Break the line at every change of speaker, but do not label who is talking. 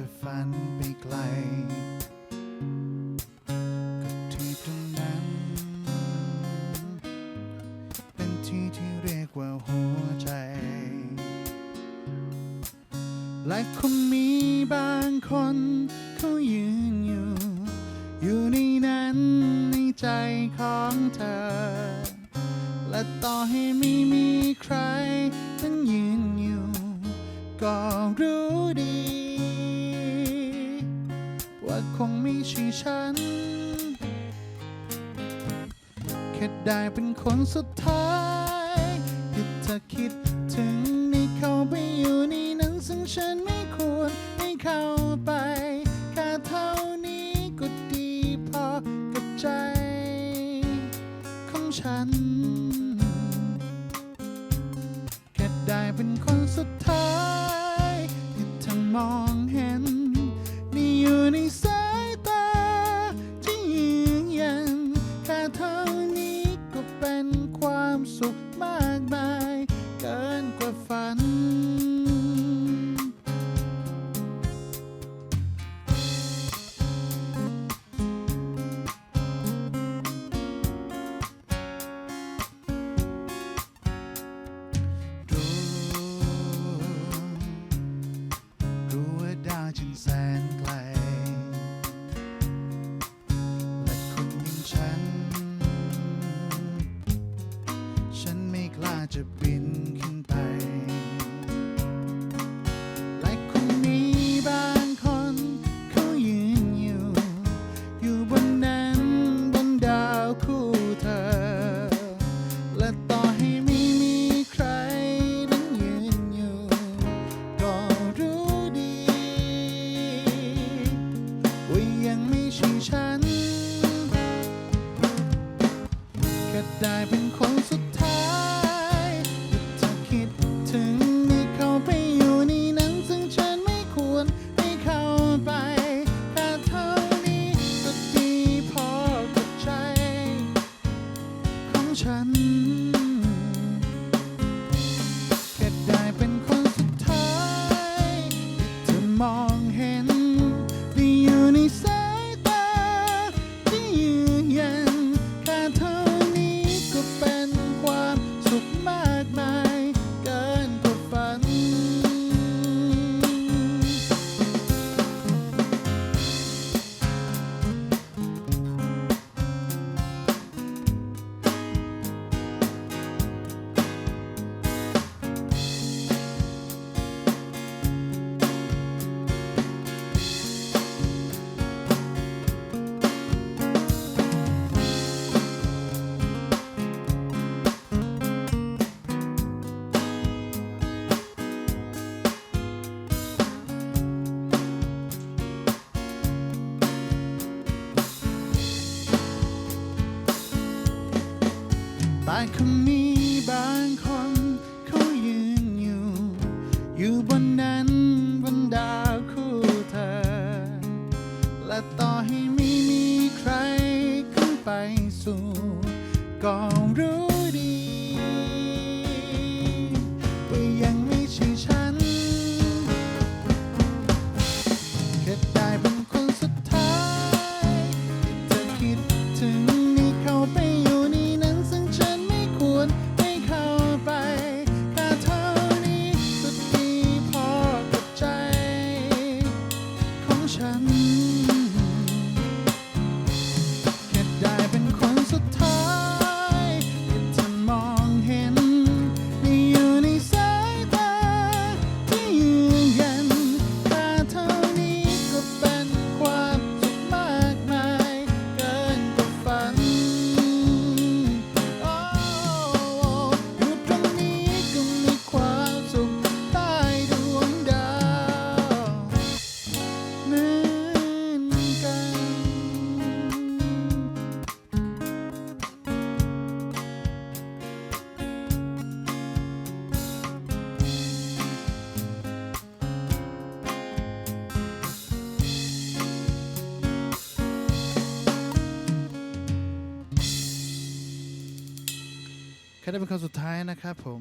จะฝันไปไกลก็ที่ตรงนั้น เป็นที่ที่เรียกว่าหัวใจ และคงมีบางคนเขายืนอยู่ อยู่ในนั้นในใจของเธอ และต่อให้ไม่มีใครทั้งยืนอยู่ ก็รู้ดี ใช่ฉัน แค่ได้เป็นคนสุดท้ายที่เธอคิดถึงในเข้าไปอยู่ในนั้นซึ่งฉันไม่ควรให้เข้าไปแค่เท่านี้ก็ดีพอกับใจ ของฉัน แค่ได้เป็นคนสุดท้ายที่เธอมอง จะบินขึ้นไปและคงมีบางคนเขายืนอยู่ อยู่บนนั้นบนดาวคู่เธอ และต่อให้ไม่มีใครนั้นยืนอยู่ ก็รู้ดีว่ายังไม่ใช่ฉันแค่ได้เป็นคนสุด แต่คงมีบางคนเขายืนอยู่ อยู่บนนั้นบนดาวคู่เธอ และต่อให้ไม่มีใครขึ้นไปสู่ก็รู้ดี แค่ได้เป็นคำสุดท้ายนะครับผม